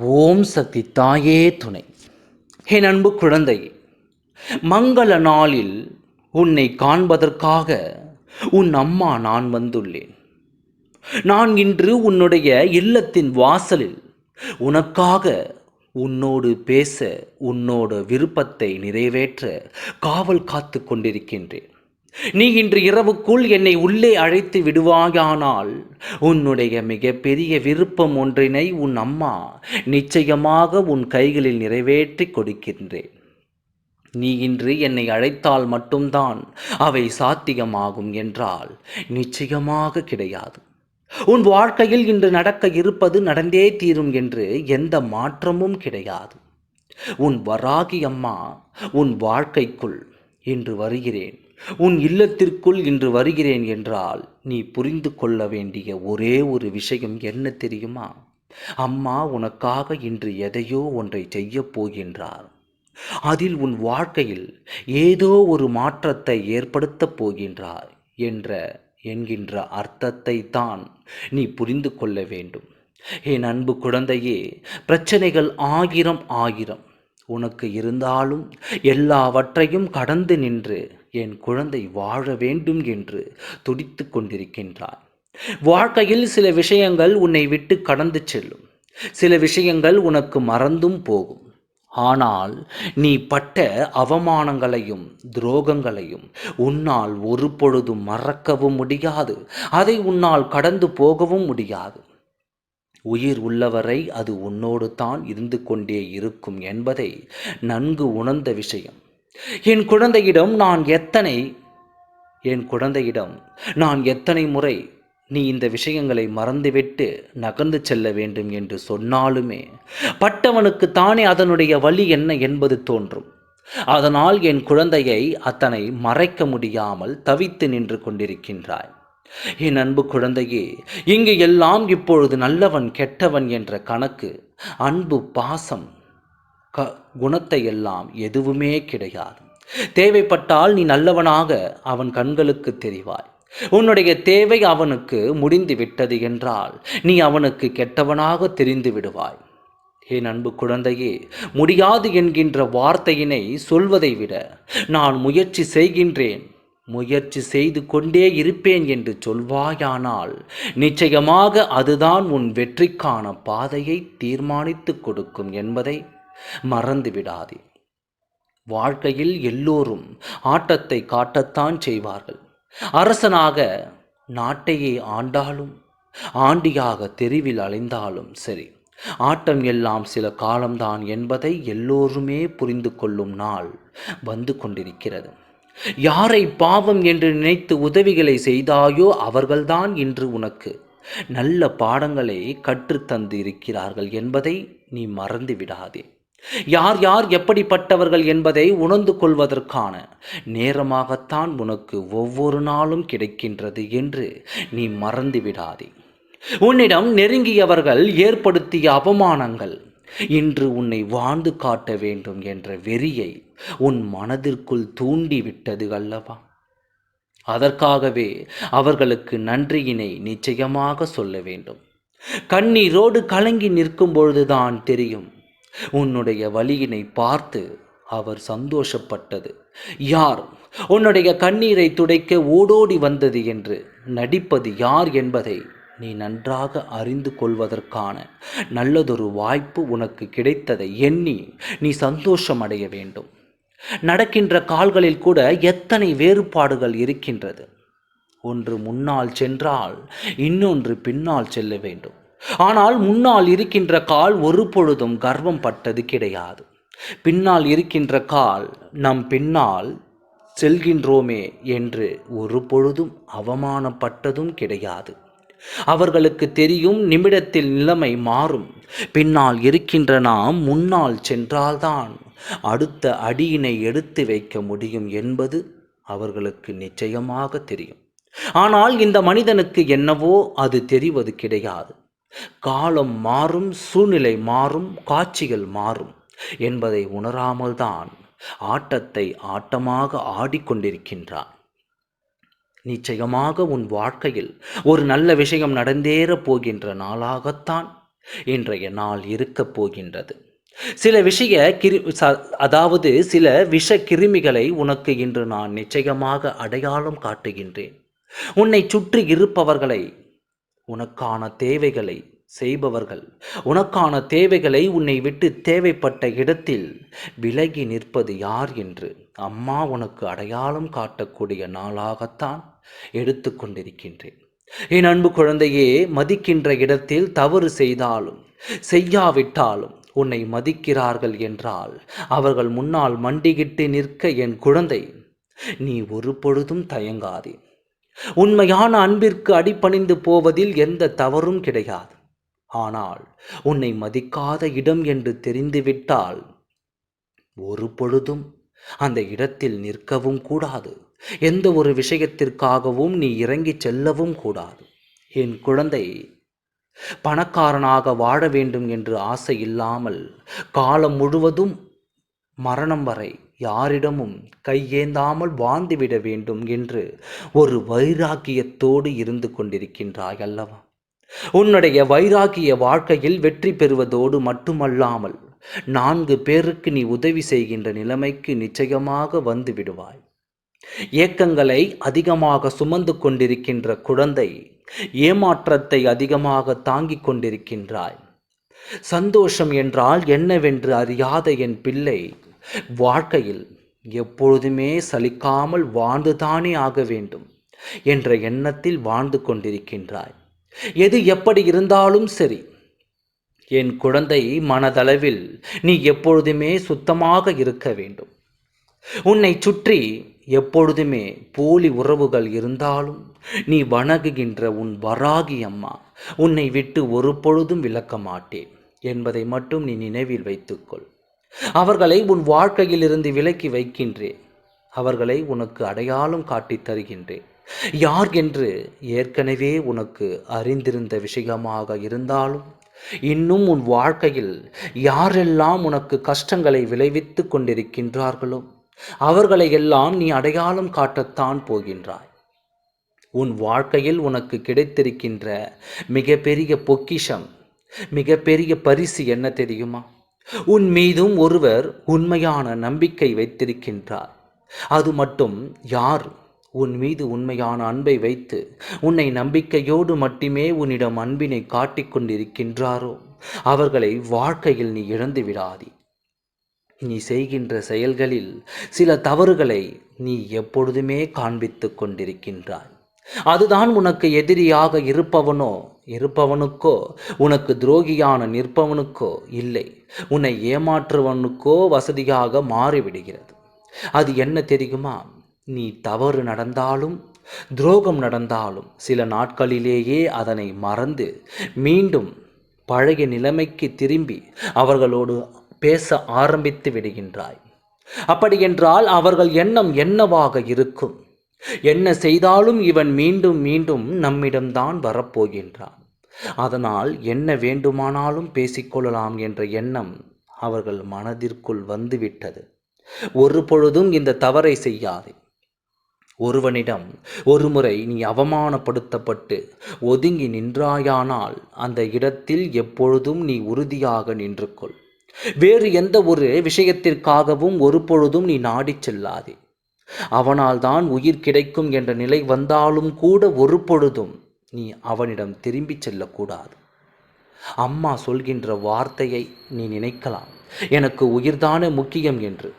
ஓம் சக்தி தாயே துணை. என் அன்பு குழந்தை மங்கள நாளில் உன்னை காண்பதற்காக உன் அம்மா நான் வந்துள்ளேன். நான் இன்று உன்னுடைய இல்லத்தின் வாசலில் உனக்காக உன்னோடு பேச உன்னோட விருப்பத்தை நிறைவேற்ற காவல் காத்து கொண்டிருக்கின்றேன். நீ இன்று இரவுக்குள் என்னை உள்ளே அழைத்து விடுவாயானால் உன்னுடைய மிகப்பெரிய விருப்பம் ஒன்றினை உன் அம்மா நிச்சயமாக உன் கைகளில் நிறைவேற்றி கொடுக்கின்றேன். நீ இன்று என்னை அழைத்தால் மட்டும்தான் அவை சாத்தியமாகும் என்றால் நிச்சயமாக கிடையாது. உன் வாழ்க்கையில் இன்று நடக்க இருப்பது நடந்தே தீரும் என்று எந்த மாற்றமும் கிடையாது. உன் வராகி அம்மா உன் வாழ்க்கைக்குள் இன்று வருகிறேன். உன் இல்லத்திற்குள் இன்று வருகிறேன் என்றால் நீ புரிந்து கொள்ள வேண்டிய ஒரே ஒரு விஷயம் என்ன தெரியுமா? அம்மா உனக்காக இன்று எதையோ ஒன்றை செய்யப் போகின்றார். அதில் உன் வாழ்க்கையில் ஏதோ ஒரு மாற்றத்தை ஏற்படுத்தப் போகின்றார் என்ற என்கின்ற அர்த்தத்தை தான் நீ புரிந்து கொள்ள வேண்டும். என் அன்பு குழந்தையே பிரச்சனைகள் ஆயிரம் ஆயிரம். உனக்கு இருந்தாலும் எல்லாவற்றையும் கடந்து நின்று என் குழந்தை வாழ வேண்டும் என்று துடித்து கொண்டிருக்கின்றான். வாழ்க்கையில் சில விஷயங்கள் உன்னை விட்டு கடந்து செல்லும். சில விஷயங்கள் உனக்கு மறந்தும் போகும். ஆனால் நீ பட்ட அவமானங்களையும் துரோகங்களையும் உன்னால் ஒரு பொழுதும் மறக்கவும் முடியாது. அதை உன்னால் கடந்து போகவும் முடியாது. உயிர் உள்ளவரை அது உன்னோடு தான் இருந்து கொண்டே இருக்கும் என்பதை நன்கு உணர்ந்த விஷயம். என் குழந்தையிடம் நான் எத்தனை என் குழந்தையிடம் நான் எத்தனை முறை நீ இந்த விஷயங்களை மறந்துவிட்டு நகர்ந்து செல்ல வேண்டும் என்று சொன்னாலுமே பட்டவனுக்கு தானே அதனுடைய வழி என்ன என்பது தோன்றும். அதனால் என் குழந்தையை அத்தனை மறைக்க முடியாமல் தவித்து நின்று கொண்டிருக்கின்றாய். என் அன்பு குழந்தையே இங்கு எல்லாம் இப்பொழுது நல்லவன் கெட்டவன் என்ற கணக்கு அன்பு பாசம் க குணத்தை எல்லாம் எதுவுமே கிடையாது. தேவைப்பட்டால் நீ நல்லவனாக அவன் கண்களுக்கு தெரிவாய். உன்னுடைய தேவை அவனுக்கு முடிந்து விட்டது என்றால் நீ அவனுக்கு கெட்டவனாக தெரிந்து விடுவாய். என் அன்பு குழந்தையே முடியாது என்கின்ற வார்த்தையினை சொல்வதை விட நான் முயற்சி செய்கின்றேன். முயற்சி செய்து கொண்டே இருப்பேன் என்று சொல்வாயானால் நிச்சயமாக அதுதான் உன் வெற்றிக்கான பாதையை தீர்மானித்து கொடுக்கும் என்பதை மறந்து விடாதே. வாழ்க்கையில் எல்லோரும் ஆட்டத்தை காட்டத்தான் செய்வார்கள். அரசனாக நாட்டையே ஆண்டாலும் ஆண்டியாக தெருவில் அலைந்தாலும் சரி ஆட்டம் எல்லாம் சில காலம்தான் என்பதை எல்லோருமே புரிந்து கொள்ளும் நாள் வந்து கொண்டிருக்கிறது. யாரை பாவம் என்று நினைத்து உதவிகளை செய்தாயோ அவர்கள்தான் இன்று உனக்கு நல்ல பாடங்களை கற்றுத்தந்து இருக்கிறார்கள் என்பதை நீ மறந்து விடாதே. யார் யார் எப்படிப்பட்டவர்கள் என்பதை உணர்ந்து கொள்வதற்கான நேரமாகத்தான் உனக்கு ஒவ்வொரு நாளும் கிடைக்கின்றது என்று நீ மறந்து விடாதே. உன்னிடம் நெருங்கியவர்கள் ஏற்படுத்திய அவமானங்கள் இன்று உன்னை வாழ்ந்து காட்ட வேண்டும் என்ற வெறியை உன் மனதிற்குள் தூண்டிவிட்டது அல்லவா? அதற்காகவே அவர்களுக்கு நன்றியினை நிச்சயமாக சொல்ல வேண்டும். கண்ணீரோடு கலங்கி நிற்கும் பொழுதுதான் தெரியும் உன்னுடைய வழியினை பார்த்து அவர் சந்தோஷப்பட்டது. யார் உன்னுடைய கண்ணீரை துடைக்க ஓடோடி வந்தது என்று நடிப்பது யார் என்பதை நீ நன்றாக அறிந்து கொள்வதற்கான நல்லதொரு வாய்ப்பு உனக்கு கிடைத்ததை எண்ணி நீ சந்தோஷம் அடைய வேண்டும். நடக்கின்ற கால்களில் கூட எத்தனை வேறுபாடுகள் இருக்கின்றது. ஒன்று முன்னால் சென்றால் இன்னொன்று பின்னால் செல்ல வேண்டும். ஆனால் முன்னால் இருக்கின்ற கால் ஒரு பொழுதும் கர்வம் பட்டது கிடையாது. பின்னால் இருக்கின்ற கால் நம் பின்னால் செல்கின்றோமே என்று ஒரு பொழுதும் அவமானப்பட்டதும் கிடையாது. அவர்களுக்கு தெரியும் நிமிடத்தில் நிலைமை மாறும். பின்னால் இருக்கின்ற நாம் முன்னால் சென்றால்தான் அடுத்த அடியினை எடுத்து வைக்க முடியும் என்பது அவர்களுக்கு நிச்சயமாக தெரியும். ஆனால் இந்த மனிதனுக்கு என்னவோ அது தெரிவது கிடையாது. காலம் மாறும் சூழ்நிலை மாறும் காட்சிகள் மாறும் என்பதை உணராமல்தான் ஆட்டத்தை ஆட்டமாக ஆடிக்கொண்டிருக்கின்றான். நிச்சயமாக உன் வாழ்க்கையில் ஒரு நல்ல விஷயம் நடந்தேறப் போகின்ற நாளாகத்தான் இன்றைய நாள் இருக்கப் போகின்றது. சில விஷய கிரு ச- அதாவது சில விஷ கிருமிகளை உனக்கு இன்று நான் நிச்சயமாக அடையாளம் காட்டுகின்றேன். உன்னை சுற்றி இருப்பவர்களை உனக்கான தேவைகளை செய்பவர்கள். உனக்கான தேவைகளை உன்னை விட்டு தேவைப்பட்ட இடத்தில் விலகி நிற்பது யார் என்று அம்மா உனக்கு அடையாளம் காட்டக்கூடிய நாளாகத்தான் எடுத்துக்கொண்டிருக்கின்றேன் என் அன்பு குழந்தையே மதிக்கின்ற இடத்தில் தவறு செய்தாலும் செய்யாவிட்டாலும் உன்னை மதிக்கிறார்கள் என்றால் அவர்கள் முன்னால் மண்டிகிட்டு நிற்க என் குழந்தை நீ ஒரு பொழுதும் தயங்காதே. உண்மையான அன்பிற்கு அடிபணிந்து போவதில் எந்த தவறும் கிடையாது. ஆனால் உன்னை மதிக்காத இடம் என்று தெரிந்துவிட்டால் ஒரு பொழுதும் அந்த இடத்தில் நிற்கவும் கூடாது. எந்த ஒரு விஷயத்திற்காகவும் நீ இறங்கிச் செல்லவும் கூடாது. என் குழந்தை பணக்காரனாக வாழ வேண்டும் என்று ஆசை இல்லாமல் காலம் முழுவதும் மரணம் வரை யாரிடமும் கையேந்தாமல் வாழ்ந்துவிட வேண்டும் என்று ஒரு வைராக்கியத்தோடு இருந்து கொண்டிருக்கின்றாய் அல்லவா? உன்னுடைய வைராக்கிய வாழ்க்கையில் வெற்றி பெறுவதோடு மட்டுமல்லாமல் நான்கு பேருக்கு நீ உதவி செய்கின்ற நிலைமைக்கு நிச்சயமாக வந்து விடுவாய். ஏக்கங்களை அதிகமாக சுமந்து கொண்டிருக்கின்ற குழந்தை ஏமாற்றத்தை அதிகமாக தாங்கிக் கொண்டிருக்கின்றாய். சந்தோஷம் என்றால் என்னவென்று அறியாத என் பிள்ளை வாழ்க்கையில் எப்பொழுதுமே சலிக்காமல் வாழ்ந்துதானே ஆக வேண்டும் என்ற எண்ணத்தில் வாழ்ந்து கொண்டிருக்கின்றாய். எது எப்படி இருந்தாலும் சரி என் குழந்தை மனதளவில் நீ எப்பொழுதுமே சுத்தமாக இருக்க வேண்டும். உன்னை சுற்றி எப்பொழுதுமே போலி உறவுகள் இருந்தாலும் நீ வணங்குகின்ற உன் வராகி அம்மா உன்னை விட்டு ஒரு பொழுதும் விளக்க மாட்டேன் என்பதை மட்டும் நீ நினைவில் வைத்துக்கொள். அவர்களை உன் வாழ்க்கையிலிருந்து விலக்கி வைக்கின்றேன் அவர்களை உனக்கு அடையாளம் காட்டித் தருகின்றேன் யார் என்று ஏற்கனவே உனக்கு அறிந்திருந்த விஷயமாக இருந்தாலும் இன்னும் உன் வாழ்க்கையில் யாரெல்லாம் உனக்கு கஷ்டங்களை விளைவித்து கொண்டிருக்கின்றார்களோ அவர்களை எல்லாம் நீ அடையாளம் காட்டத்தான் போகின்றாய். உன் வாழ்க்கையில் உனக்கு கிடைத்திருக்கின்ற மிகப்பெரிய பொக்கிஷம் மிகப்பெரிய பரிசு என்ன தெரியுமா? உன் மீதும் ஒருவர் உண்மையான நம்பிக்கை வைத்திருக்கின்றார். அது மட்டும் யார் உன் மீது உண்மையான அன்பை வைத்து உன்னை நம்பிக்கையோடு மட்டுமே உன்னிடம் அன்பினை காட்டிக்கொண்டிருக்கின்றாரோ அவர்களை வாழ்க்கையில் நீ இழந்து விடாதே. நீ செய்கின்ற செயல்களில் சில தவறுகளை நீ எப்பொழுதுமே காண்பித்து கொண்டிருக்கின்றாய். அதுதான் உனக்கு எதிரியாக இருப்பவனோ? இருப்பவனுக்கோ உனக்கு துரோகியான நிற்பவனுக்கோ இல்லை. உன்னை ஏமாற்றுவனுக்கோ வசதியாக மாறிவிடுகிறது. அது என்ன தெரியுமா? நீ தவறு நடந்தாலும் துரோகம் நடந்தாலும் சில நாட்களிலேயே அதனை மறந்து மீண்டும் பழைய நிலைமைக்கு திரும்பி அவர்களோடு பேச ஆரம்பித்து விடுகின்றாய். அப்படியென்றால் அவர்கள் எண்ணம் என்னவாக இருக்கும்? என்ன செய்தாலும் இவன் மீண்டும் மீண்டும் நம்மிடம்தான் வரப்போகின்றான். அதனால் என்ன வேண்டுமானாலும் பேசிக்கொள்ளலாம் என்ற எண்ணம் அவர்கள் மனதிற்குள் வந்துவிட்டது. ஒரு பொழுதும் இந்த தவறை செய்யாதே. ஒருவனிடம் ஒருமுறை நீ அவமானப்படுத்தப்பட்டு ஒதுங்கி நின்றாயானால் அந்த இடத்தில் எப்பொழுதும் நீ உறுதியாக நின்று கொள் வேறு எந்த ஒரு விஷயத்திற்காகவும் ஒரு பொழுதும் நீ நாடிச் செல்லாதே. அவனால் தான் உயிர் கிடைக்கும் என்ற நிலை வந்தாலும் கூட ஒரு பொழுதும் நீ அவனிடம் திரும்பிச் செல்லக்கூடாது. அம்மா சொல்கின்ற வார்த்தையை நீ நினைக்கலாம். எனக்கு உயிர்தான முக்கியம் என்று.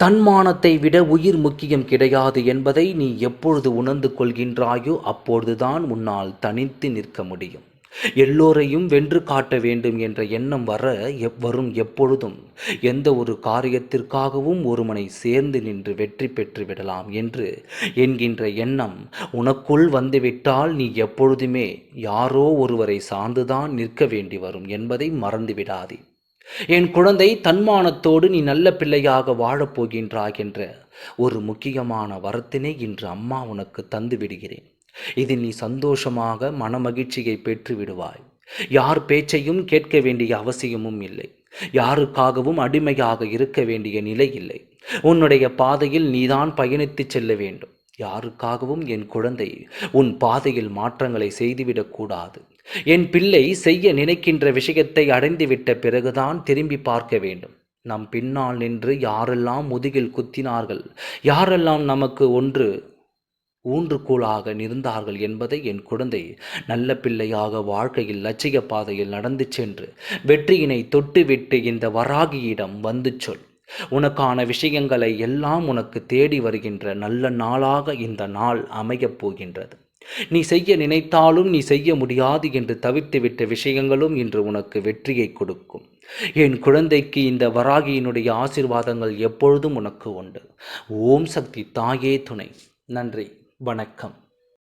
தன்மானத்தை விட உயிர் முக்கியம் கிடையாது என்பதை நீ எப்பொழுது உணர்ந்து கொள்கின்றாயோ அப்பொழுதுதான் உன்னால் தனித்து நிற்க முடியும். எல்லோரையும் வென்று காட்ட வேண்டும் என்ற எண்ணம் வர எப் வரும் எப்பொழுதும் எந்த ஒரு காரியத்திற்காகவும் ஒருவனை சேர்ந்து நின்று வெற்றி பெற்று விடலாம் என்று என்கின்ற எண்ணம் உனக்குள் வந்துவிட்டால் நீ எப்பொழுதுமே யாரோ ஒருவரை சார்ந்துதான் நிற்க வேண்டி வரும் என்பதை மறந்துவிடாதே. என் குழந்தை தன்மானத்தோடு நீ நல்ல பிள்ளையாக வாழப்போகின்றாய் என்ற ஒரு முக்கியமான வரத்தினை இன்று அம்மா உனக்கு தந்து விடுகிறேன் இதில் நீ சந்தோஷமாக மனமகிழ்ச்சியை பெற்று விடுவாய். யார் பேச்சையும் கேட்க வேண்டிய அவசியமும் இல்லை. யாருக்காகவும் அடிமையாக இருக்க வேண்டிய நிலை இல்லை. உன்னுடைய பாதையில் நீதான் பயணித்துச் செல்ல வேண்டும். யாருக்காகவும் என் குழந்தை உன் பாதையில் மாற்றங்களை செய்துவிடக்கூடாது என் பிள்ளை செய்ய நினைக்கின்ற விஷயத்தை அடைந்துவிட்ட பிறகுதான் திரும்பி பார்க்க வேண்டும். நம் பின்னால் நின்று யாரெல்லாம் முதுகில் குத்தினார்கள் யாரெல்லாம் நமக்கு ஒன்று ஊன்றுகோலாக நிறந்தார்கள் என்பதை என் குழந்தை நல்ல பிள்ளையாக வாழ்க்கையில் லட்சிய பாதையில் நடந்து சென்று வெற்றியினை தொட்டுவிட்டு இந்த வராகியிடம் வந்து சொல். உனக்கான விஷயங்களை எல்லாம் உனக்கு தேடி வருகின்ற நல்ல நாளாக இந்த நாள் அமையப் போகின்றது. நீ செய்ய நினைத்தாலும் நீ செய்ய முடியாது என்று தவிர்த்துவிட்ட விஷயங்களும் இன்று உனக்கு வெற்றியை கொடுக்கும். என் குழந்தைக்கு இந்த வராகியினுடைய ஆசிர்வாதங்கள் எப்பொழுதும் உனக்கு உண்டு. ஓம் சக்தி தாயே துணை. நன்றி. வணக்கம்.